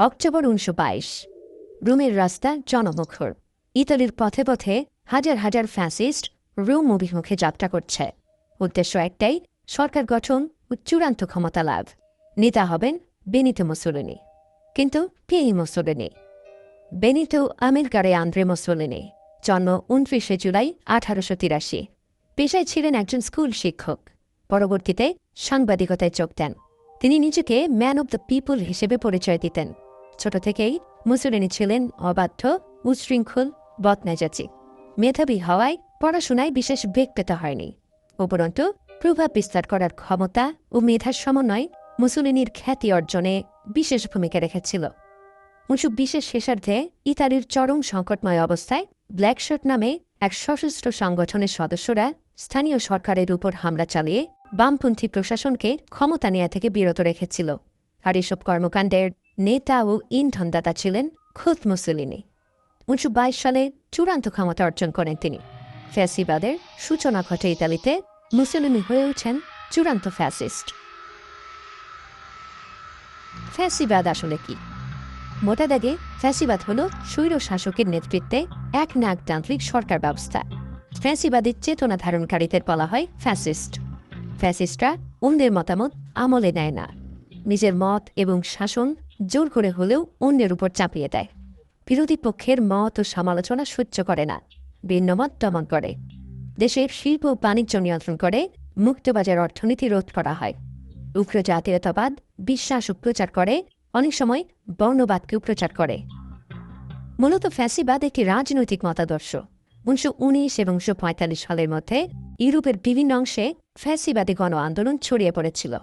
October উনিশশো বাইশ। রোমের রাস্তা জনমুখর। ইতালির পথে পথে হাজার হাজার ফ্যাসিস্ট রোম অভিমুখে যাত্রা করছে। উদ্দেশ্য একটাই, সরকার গঠন ও চূড়ান্ত ক্ষমতা লাভ। নেতা হবেন বেনিতো মুসোলিনি। কিন্তু এই মুসোলিনি? বেনিতো আমেরিকারে আন্দ্রে মুসোলিনি। জন্ম উনত্রিশে জুলাই আঠারোশো তিরাশি। পেশায় ছিলেন একজন স্কুল শিক্ষক। পরবর্তীতে সাংবাদিকতায় যোগ দেন। তিনি নিজেকে ম্যান অব দ্য পিপল হিসেবে পরিচয় দিতেন। ছোট থেকেই মুসলিনি ছিলেন অবাধ্য উচ্ছৃঙ্খল বদমেজাজি। মেধাবী হওয়ায় পড়াশোনায় বিশেষ বেগ পেতে হয়নি। উপরন্তু, প্রভাব বিস্তার করার ক্ষমতা ও মেধার সমন্বয় মুসলিনির খ্যাতি অর্জনে বিশেষ ভূমিকা রেখেছিল। উনিশশো বিশের শেষার্ধে ইতালির চরম সংকটময় অবস্থায় ব্ল্যাকশার্ট নামে এক সশস্ত্র সংগঠনের সদস্যরা স্থানীয় সরকারের উপর হামলা চালিয়ে বামপন্থী প্রশাসনকে ক্ষমতা নেয়া থেকে বিরত রেখেছিল। আর এসব কর্মকাণ্ডের নেতা ও ইন্ধনদাতা ছিলেন খুদ মুসলিনি। উনিশশো সালে চূড়ান্ত ক্ষমতা অর্জন করেন তিনি। ফ্যাসিবাদের সূচনা ঘটে ইতালিতে মুসলিমি হয়ে ওঠেন চূড়ান্ত ফ্যাসিস্ট। ফ্যাসিবাদ আসলে কি? মোটা দাগে ফ্যাসিবাদ হল স্বৈর শাসকের নেতৃত্বে এক নাগতান্ত্রিক সরকার ব্যবস্থা। ফ্যাসিবাদের চেতনা ধারণকারীদের বলা হয় ফ্যাসিস্ট। ফ্যাসিস্টরা অন্যের মতামত আমলে নেয় না। নিজের মত এবং শাসন জোর করে হলেও অন্যের উপর চাপিয়ে দেয়। বিরোধী পক্ষের মত ও সমালোচনা সহ্য করে না। ভিন্নমত দমন করে। দেশের শিল্প ও বাণিজ্য নিয়ন্ত্রণ করে, মুক্তবাজার অর্থনীতি রোধ করা হয়। উগ্র জাতীয়তাবাদ, বিশ্বাস ও প্রচার করে, অনেক সময় বর্ণবাদকেও প্রচার করে। মূলত ফ্যাসিবাদ একটি রাজনৈতিক মতাদর্শ। উনিশশো উনিশ এবং উনিশশো পঁয়তাল্লিশ সালের মধ্যে ইউরোপের বিভিন্ন অংশে ফ্যাসিবাদী গণ আন্দোলন ছড়িয়ে পড়েছিল।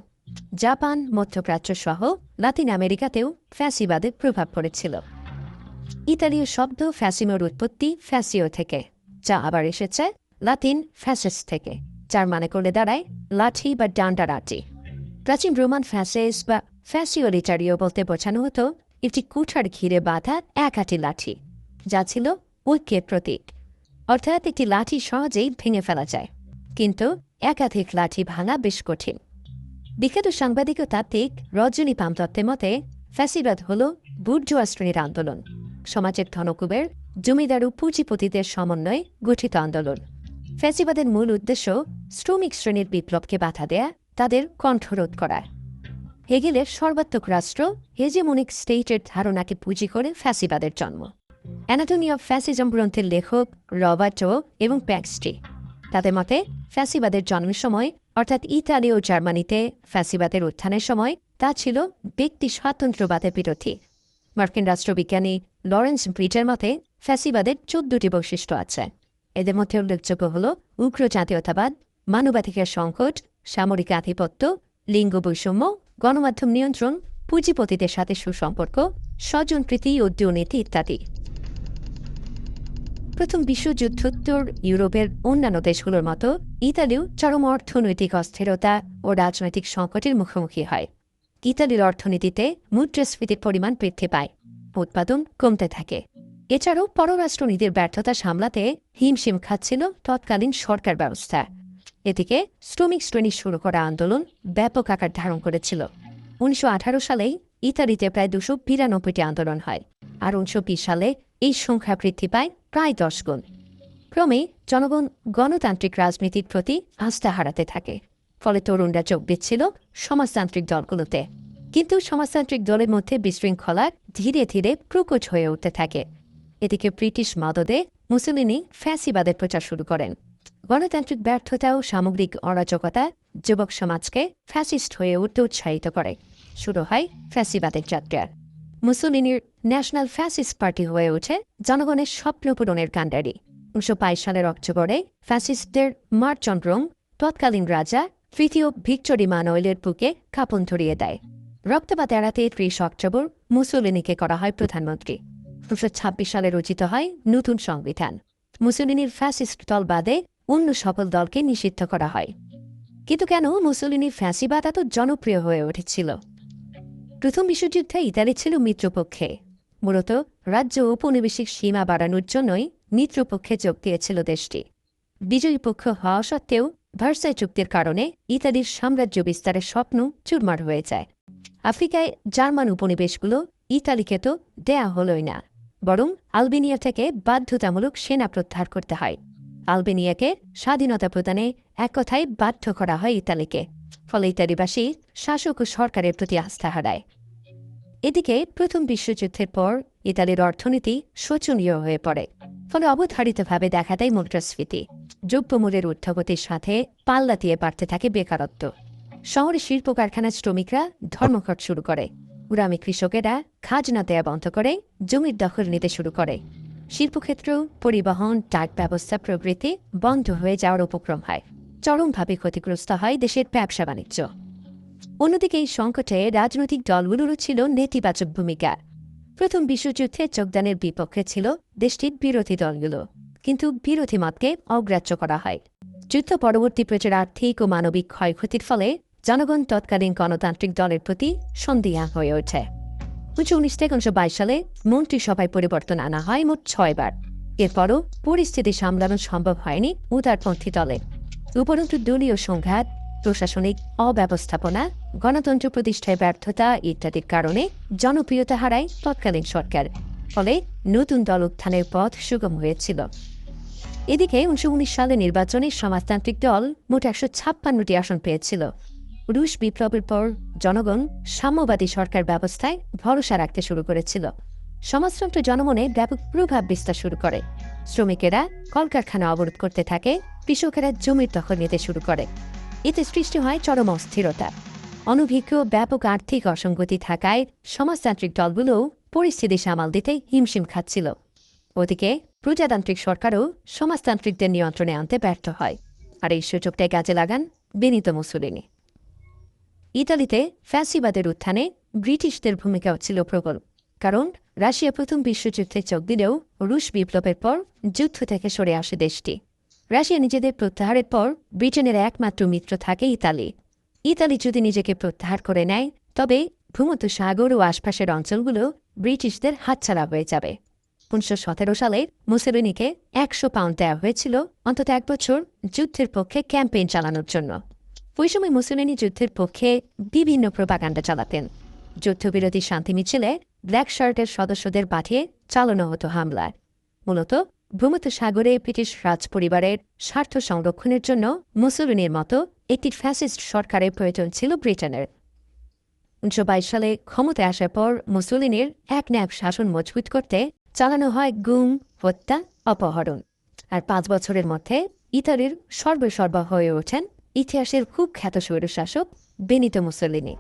জাপান, মধ্যপ্রাচ্য সহ লাতিন আমেরিকাতেও ফ্যাসিবাদের প্রভাব পড়েছিল। ইতালীয় শব্দ ফ্যাসিমোর উৎপত্তি ফ্যাসিও থেকে, যা আবার এসেছে লাতিন ফ্যাসেস থেকে, যার মানে করলে দাঁড়ায় লাঠি বা ডান্ডা লাঠি প্রাচীন রোমান ফ্যাসেস বা ফ্যাসিওলিটারিও বলতে বোঝানো হতো একটি কুঠার ঘিরে বাঁধা একাটি লাঠি, যা ছিল ঐক্যের প্রতীক। অর্থাৎ একটি লাঠি সহজেই ভেঙে ফেলা যায়, কিন্তু একাধিক লাঠি ভাঙা বেশ কঠিন। বিখ্যাত সাংবাদিক ও তাত্ত্বিক রজনী পামতত্ত্বের মতে, ফ্যাসিবাদ হল বুর্জোয়া শ্রেণির আন্দোলন। সমাজের ধনকুবের, জমিদার ও পুঁজিপতিদের সমন্বয়ে গঠিত আন্দোলন। ফ্যাসিবাদের মূল উদ্দেশ্য শ্রমিক শ্রেণির বিপ্লবকে বাধা দেয়া, তাদের কণ্ঠরোধ করা। হেগেলের সর্বাত্মক রাষ্ট্র হেজেমনিক স্টেটের ধারণাকে পুঁজি করে ফ্যাসিবাদের জন্ম। অ্যানাটমি অফ ফ্যাসিজম গ্রন্থের লেখক রবার্টো এবং প্যাক্সটি তাদের মতে, ফ্যাসিবাদের জন্মের সময় অর্থাৎ ইতালি ও জার্মানিতে ফ্যাসিবাদের উত্থানের সময় তা ছিল ব্যক্তি স্বাতন্ত্র্যবাদের বিরোধী। মার্কিন রাষ্ট্রবিজ্ঞানী লরেন্স ব্রিজের মতে ফ্যাসিবাদের চোদ্দটি বৈশিষ্ট্য আছে। এদের মধ্যে উল্লেখযোগ্য হল উগ্র জাতীয়তাবাদ, মানবাধিকার সংকট, সামরিক আধিপত্য, লিঙ্গ বৈষম্য, গণমাধ্যম নিয়ন্ত্রণ, পুঁজিপতিদের সাথে সুসম্পর্ক স্বজনপ্রীতি ও দুর্নীতি ইত্যাদি। প্রথম বিশ্বযুদ্ধোত্তর ইউরোপের অন্যান্য দেশগুলোর মতো ইতালিও চরম অর্থনৈতিক অস্থিরতা ও রাজনৈতিক সংকটের মুখোমুখি হয়। ইতালির অর্থনীতিতে মুদ্রাস্ফীতির পরিমাণ বৃদ্ধি পায়, উৎপাদন কমতে থাকে। এছাড়াও পররাষ্ট্রনীতির ব্যর্থতা সামলাতে হিমশিম খাচ্ছিল তৎকালীন সরকার ব্যবস্থা। এদিকে শ্রমিক শ্রেণি শুরু করা আন্দোলন ব্যাপক আকার ধারণ করেছিল। উনিশশো আঠারো সালেই ইতালিতে প্রায় দুশো বিরানব্বইটি আন্দোলন হয়, আর উনিশশো বিশ সালে এই সংখ্যা বৃদ্ধি পায় প্রায় দশ গুণ। ক্রমেই জনগণ গণতান্ত্রিক রাজনীতির প্রতি আস্থা হারাতে থাকে। ফলে তরুণরা যোগ দিচ্ছিল সমাজতান্ত্রিক দলগুলোতে। কিন্তু সমাজতান্ত্রিক দলের মধ্যে বিশৃঙ্খলা ধীরে ধীরে প্রকোচ হয়ে উঠতে থাকে। এদিকে ব্রিটিশ মদদে মুসলিনি ফ্যাসিবাদের প্রচার শুরু করেন। গণতান্ত্রিক ব্যর্থতা ও সামগ্রিক অরাজকতা যুবক সমাজকে ফ্যাসিস্ট হয়ে উঠতে উৎসাহিত করে। শুরু হয় ফ্যাসিবাদের যাত্রা। মুসলিনির ন্যাশনাল ফ্যাসিস্ট পার্টি হয়ে ওঠে জনগণের স্বপ্ন পূরণের কাণ্ডারি। উনিশশো বাইশ সালের অক্টোবরে ফ্যাসিস্টদের মার্চন্ড্রং তৎকালীন রাজা তৃতীয় ভিক্টোরি মানোয়েলের বুকে কাপন ধরিয়ে দেয়। রক্তপাত এড়াতে ত্রিশ অক্টোবর মুসলিনিকে করা হয় প্রধানমন্ত্রী। উনিশশো ছাব্বিশ সালে রচিত হয় নতুন সংবিধান। মুসলিনির ফ্যাসিস্ট দল বাদে অন্য সফল দলকে নিষিদ্ধ করা হয়। কিন্তু কেন মুসলিনি ফ্যাসিবাদ এত জনপ্রিয় হয়ে উঠেছিল? প্রথম বিশ্বযুদ্ধে ইতালি ছিল মিত্রপক্ষে। মূলত রাজ্য ঔপনিবেশিক সীমা বাড়ানোর জন্যই মিত্রপক্ষে যোগ দিয়েছিল দেশটি। বিজয়ী পক্ষ হওয়া সত্ত্বেও ভার্সাই চুক্তির কারণে ইতালির সাম্রাজ্য বিস্তারের স্বপ্ন চুরমার হয়ে যায়। আফ্রিকায় জার্মান উপনিবেশগুলো ইতালিকে তো দেয়া হলই না, বরং আলবেনিয়া থেকে বাধ্যতামূলক সেনা প্রত্যাহার করতে হয়। আলবেনিয়াকে স্বাধীনতা প্রদানে এক কথায় বাধ্য করা হয় ইতালিকে। ফলে ইতালিবাসী শাসক ও সরকারের প্রতি আস্থা হারায়। এদিকে প্রথম বিশ্বযুদ্ধের পর ইতালির অর্থনীতি শোচনীয় হয়ে পড়ে, ফলে অবধারিতভাবে দেখা দেয় মুদ্রাস্ফীতি। দ্রব্যমূল্যের ঊর্ধ্বগতির সাথে পাল্লা দিয়ে বাড়তে থাকে বেকারত্ব। শহরে শিল্প কারখানার শ্রমিকরা ধর্মঘট শুরু করে। গ্রামে কৃষকেরা খাজনা দেয়া বন্ধ করে, জমির দখল নিতে শুরু করে। শিল্পক্ষেত্র, পরিবহন, ডাক ব্যবস্থা প্রভৃতি বন্ধ হয়ে যাওয়ার উপক্রম হয়। চরমভাবে ক্ষতিগ্রস্ত হয় দেশের ব্যবসা বাণিজ্য। অন্যদিকে এই সংকটে রাজনৈতিক দলগুলোরও ছিল নেতিবাচক ভূমিকা। প্রথম বিশ্বযুদ্ধে যোগদানের বিপক্ষে ছিল দেশটির বিরোধী দলগুলো। কিন্তু বিরোধী মতকে অগ্রাহ্য করা হয়। যুদ্ধ পরবর্তী প্রচার আর্থিক ও মানবিক ক্ষয়ক্ষতির ফলে জনগণ তৎকালীন গণতান্ত্রিক দলের প্রতি সন্দিহান হয়ে ওঠে। উনিশশো উনিশ থেকে উনিশশো বাইশ সালে মন্ত্রিসভায় পরিবর্তন আনা হয় মোট ছয়বার। এরপরও পরিস্থিতি সামলানো সম্ভব হয়নি উদারপন্থী দলে। উপরন্তু দলীয় সংঘাত, প্রশাসনিক অব্যবস্থাপনা, গণতন্ত্র প্রতিষ্ঠায় ব্যর্থতা ইত্যাদির কারণে জনপ্রিয়তা হারায় তৎকালীন সরকার, ফলে নতুন দল উত্থানের পথ সুগম হয়েছিল। এদিকে উনিশশো উনিশ সালে নির্বাচনে সমাজতান্ত্রিক দল মোট একশো ছাপ্পান্নটি আসন পেয়েছিল। রুশ বিপ্লবের পর জনগণ সাম্যবাদী সরকার ব্যবস্থায় ভরসা রাখতে শুরু করেছিল। সমাজতন্ত্র জনমনে ব্যাপক প্রভাব বিস্তার শুরু করে। শ্রমিকেরা কলকারখানা অবরোধ করতে থাকে, কৃষকেরা জমির দখল নিতে শুরু করে। এতে সৃষ্টি হয় চরম অস্থিরতা। অনভিজ্ঞ ব্যাপক আর্থিক অসঙ্গতি থাকায় সমাজতান্ত্রিক দলগুলোও পরিস্থিতি সামাল দিতে হিমশিম খাচ্ছিল। ওদিকে প্রজাতান্ত্রিক সরকারও সমাজতান্ত্রিকদের নিয়ন্ত্রণে আনতে ব্যর্থ হয়। আর এই সুযোগটাই কাজে লাগান বেনিতো মুসুলিনি ইতালিতে ফ্যাসিবাদের উত্থানে ব্রিটিশদের ভূমিকাও ছিল প্রবল। কারণ রাশিয়া প্রথম বিশ্বযুদ্ধে যোগ দিলেও রুশ বিপ্লবের পর যুদ্ধ থেকে সরে আসে দেশটি। রাশিয়া নিজেদের প্রত্যাহারের পর ব্রিটেনের একমাত্র মিত্র থাকে ইতালি। ইতালি যদি নিজেকে প্রত্যাহার করে নেয়, তবে ভূমধ্য সাগর ও আশপাশের অঞ্চলগুলো ব্রিটিশদের হাতছাড়া হয়ে যাবে। উনিশশো সতেরো সালে মুসেলিনিকে একশো পাউন্ড দেওয়া হয়েছিল অন্তত এক বছর যুদ্ধের পক্ষে ক্যাম্পেইন চালানোর জন্য। ওই সময় মুসলিনী যুদ্ধের পক্ষে বিভিন্ন প্রপাগান্ডা চালাতেন। যুদ্ধবিরোধী শান্তি মিছিলে ব্ল্যাক শার্টের সদস্যদের পাঠিয়ে চালানো হতো হামলার। মূলত ভূমধ্য সাগরে ব্রিটিশ রাজপরিবারের স্বার্থ সংরক্ষণের জন্য মুসলিনের মতো একটি ফ্যাসিস্ট সরকারের প্রয়োজন ছিল ব্রিটেনের। উনিশশো বাইশ সালে ক্ষমতায় আসার পর মুসলিনের এক ন্যাপ শাসন মজবুত করতে চালানো হয় গুম, হত্যা, অপহরণ। আর পাঁচ বছরের মধ্যে ইতালির সর্বসর্বা হয়ে ওঠেন ইতিহাসের খুব খ্যাত স্বৈরশাসক বেনিতো মুসলিনি।